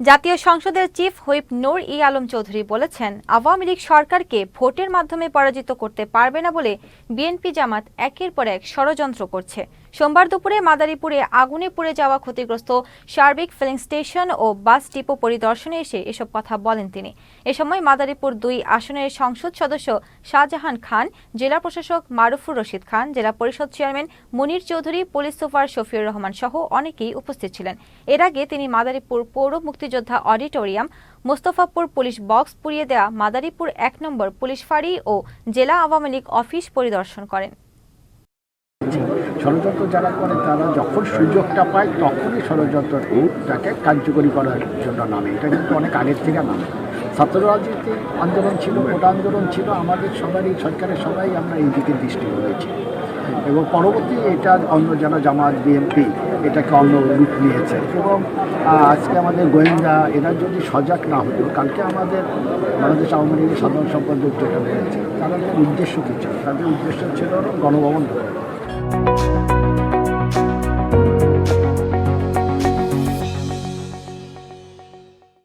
জাতীয় সংসদের chief whip Noor e Alam Chowdhury বলেছেন, আওয়ামী লীগ সরকারকে ভোটের মাধ্যমে পরাজিত করতে পারবে না বলে বিএনপি জামাত একের পর এক ষড়যন্ত্র করছে। সোমবার দুপুরে মাদারীপুরে আগুনে পুড়ে যাওয়া ক্ষতিগ্রস্ত সার্বিক ফিলিং স্টেশন ও বাস ডিপো পরিদর্শনে এসে এসব কথা বলেন তিনি। এ সময় মাদারীপুর দুই আসনের সংসদ সদস্য শাহজাহান খান, জেলা প্রশাসক Marufur Rashid Khan, Zila Parishad chairman Munir Chowdhury, police super Shafiur Rahman সহ অনেকেই উপস্থিত ছিলেন। এর আগে তিনি মাদারীপুর পৌর মুক্তিযোদ্ধা অডিটোরিয়াম, মোস্তফাপুর পুলিশ বক্স পুড়িয়ে দেওয়া মাদারীপুর এক নম্বর পুলিশ ফাঁড়ি ও জেলা আওয়ামী লীগ অফিস পরিদর্শন করেন। ষড়যন্ত্র যারা করে, তারা যখন সুযোগটা পায়, তখনই ষড়যন্ত্রটাকে কার্যকরী করার জন্য নামে। এটা কিন্তু অনেক আগের থেকে নামে। ছাত্র রাজনীতি আন্দোলন ছিল ভোট আন্দোলন ছিল, আমাদের সবারই, সরকারের সবাই আমরা এই দিকে দৃষ্টি করেছি এবং পরবর্তী এটা অন্য যারা জামাত, বিএনপি, এটাকে অন্য রূপ নিয়েছে। এবং আজকে আমাদের গোয়েন্দা, এরা যদি সজাগ না হতো, কালকে আমাদের বাংলাদেশ আওয়ামী লীগের সাধারণ সম্পাদক যেটা রয়েছে, তাদের উদ্দেশ্য কী ছিল? তাদের উদ্দেশ্য ছিল গণভবন।